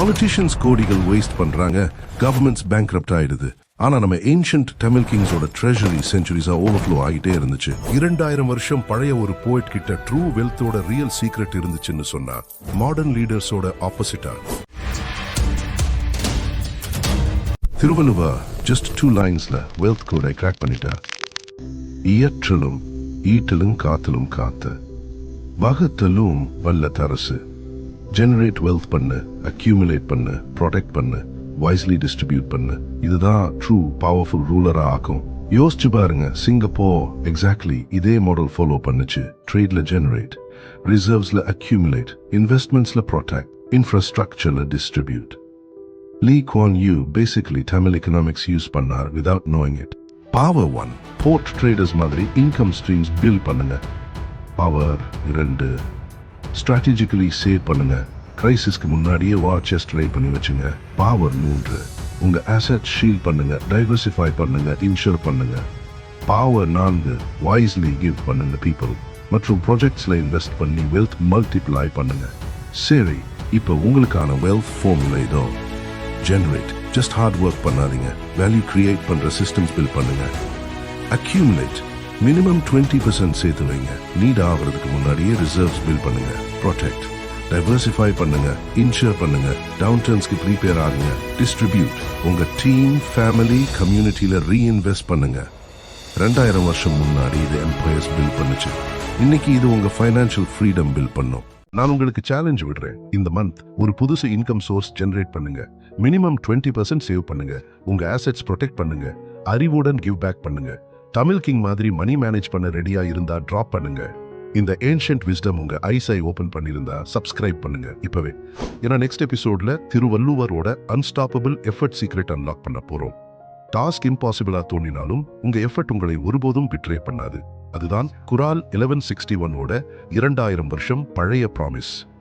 Politicians கோடிகள் waste பண்றாங்க governments bankrupt ஆயிடுது. ஆனா நம்ம ஏன்ஷியன்ட் தமிழ் கிங்ஸோட ட்ரெஷரி செஞ்சுரிஸா ஓவர்ஃப்ளோ ஆகிட்டே இருந்துச்சு. இரண்டாயிரம் வருஷம் பழைய ஒரு போய்ட் கிட்ட ட்ரூ வெல்த்தோட ரியல் சீக்ரெட் இருந்துச்சுன்னு சொன்னா மாடர்ன் லீடர்ஸோட ஆப்போசிட்டா திருவள்ளுவா ஜஸ்ட் டூ லைன்ஸ்ல வெல்த் கோடை கிராக் பண்ணிட்டா இயற்றலும் ஈட்டலும் காத்தலும் காத்த வகத்தலும் வல்ல தரசு ஜெனரேட் வெல்த் பண்ணு அக்யூமுலேட் பண்ணு ப்ரொடெக்ட் பண்ணு வைஸ்லி டிஸ்ட்ரிபியூட் பண்ணு. இதுதான் ட்ரூ பவர்ஃபுல் ரூலராக ஆக்கும். யோசிச்சு பாருங்க சிங்கப்பூர் எக்ஸாக்ட்லி இதே மாடல் ஃபாலோ பண்ணுச்சு. ட்ரேட்ல ஜெனரேட் ரிசர்வ்ஸ்ல அக்யூமுலேட் இன்வெஸ்ட்மெண்ட்ஸ்ல protect இன்ஃப்ராஸ்ட்ரக்சர்ல distribute Lee Kuan Yew basically Tamil economics use பண்ணார் without knowing it power one port traders மாதிரி இன்கம் ஸ்ட்ரீம்ஸ் பில்ட் பண்ணுங்க. பவர் இரண்டு ஸ்ட்ராட்டஜிக்கலி சேவ் பண்ணுங்க. கிரைசிஸ்க்கு முன்னாடியே வாட்சஸ் ட்ரை பண்ணி வச்சுங்க. பவர் மூன்று. உங்க அசெட் ஷீல் பண்ணுங்க. டைவர்சிஃபை பண்ணுங்க. இன்ஷூர் பண்ணுங்க. பவர் நான்கு. வாய்ஸ்லி கிவ் பண்ணுங்க பீப்புள் மற்றும் ப்ராஜெக்ட்ஸில் இன்வெஸ்ட் பண்ணி வெல்த் மல்டிப்ளை பண்ணுங்க. சரி இப்போ உங்களுக்கான வெல்த் ஃபார்முலா இதோ. ஜென்ரேட் ஜஸ்ட் ஹார்ட் ஒர்க் பண்ணாதீங்க. வேல்யூ கிரியேட் பண்ணுற சிஸ்டம்ஸ் பில் பண்ணுங்க. அக்யூமுலேட் மினிமம் டுவெண்ட்டி பர்சன்ட் சேர்த்து வைங்க. நீட் ஆகிறதுக்கு முன்னாடியே ரிசர்வ்ஸ் பில் பண்ணுங்க. ப்ரொடெக்ட் டைவர்சிஃபை பண்ணுங்க. இன்ஷூர் பண்ணுங்க. டவுன் டர்ன்ஸ்க்கு ப்ரீப்பேர் ஆகுங்க. டிஸ்ட்ரிபியூட் உங்க டீம் ஃபேமிலி கம்யூனிட்டியில ரீஇன்வெஸ்ட் பண்ணுங்க. ரெண்டாயிரம் வருஷம் முன்னாடி இது எம்பையர்ஸ் பில் பண்ணுச்சு. இன்னைக்கு இது உங்க ஃபைனான்சியல் ஃப்ரீடம் பில் பண்ணும். நான் உங்களுக்கு சேலஞ்ச் விடுறேன். இந்த மந்த் ஒரு புதுசு இன்கம் சோர்ஸ் ஜென்ரேட் பண்ணுங்க. மினிமம் டுவெண்ட்டி பர்சன்ட் சேவ் பண்ணுங்க. உங்க ஆசெட்ஸ் ப்ரொடெக்ட் பண்ணுங்க. அறிவுடன் கிவ் பேக் பண்ணுங்க. தமிழ் கிங் மாதிரி மணி மேனேஜ் பண்ண ரெடியா இருந்தா டிராப் பண்ணுங்க. இந்த ஏன்ஷியன்ட் விஸ்டம் உங்க ஐஸை ஓபன் பண்ணியிருந்தா சப்ஸ்கிரைப் பண்ணுங்க இப்பவே. ஏன்னா நெக்ஸ்ட் எபிசோட்ல திருவள்ளுவரோட அன்ஸ்டாப்பபிள் எஃபர்ட் சீக்ரெட் அன்லாக் பண்ண போறோம். டாஸ்க் இம்பாசிபிளா தோன்றினாலும் உங்க எஃபர்ட் உங்களை ஒருபோதும் பிட்ரே பண்ணாது. அதுதான் குரால் 1161 சிக்ஸ்டி ஒன்னோட இரண்டாயிரம் வருஷம் பழைய ப்ராமிஸ்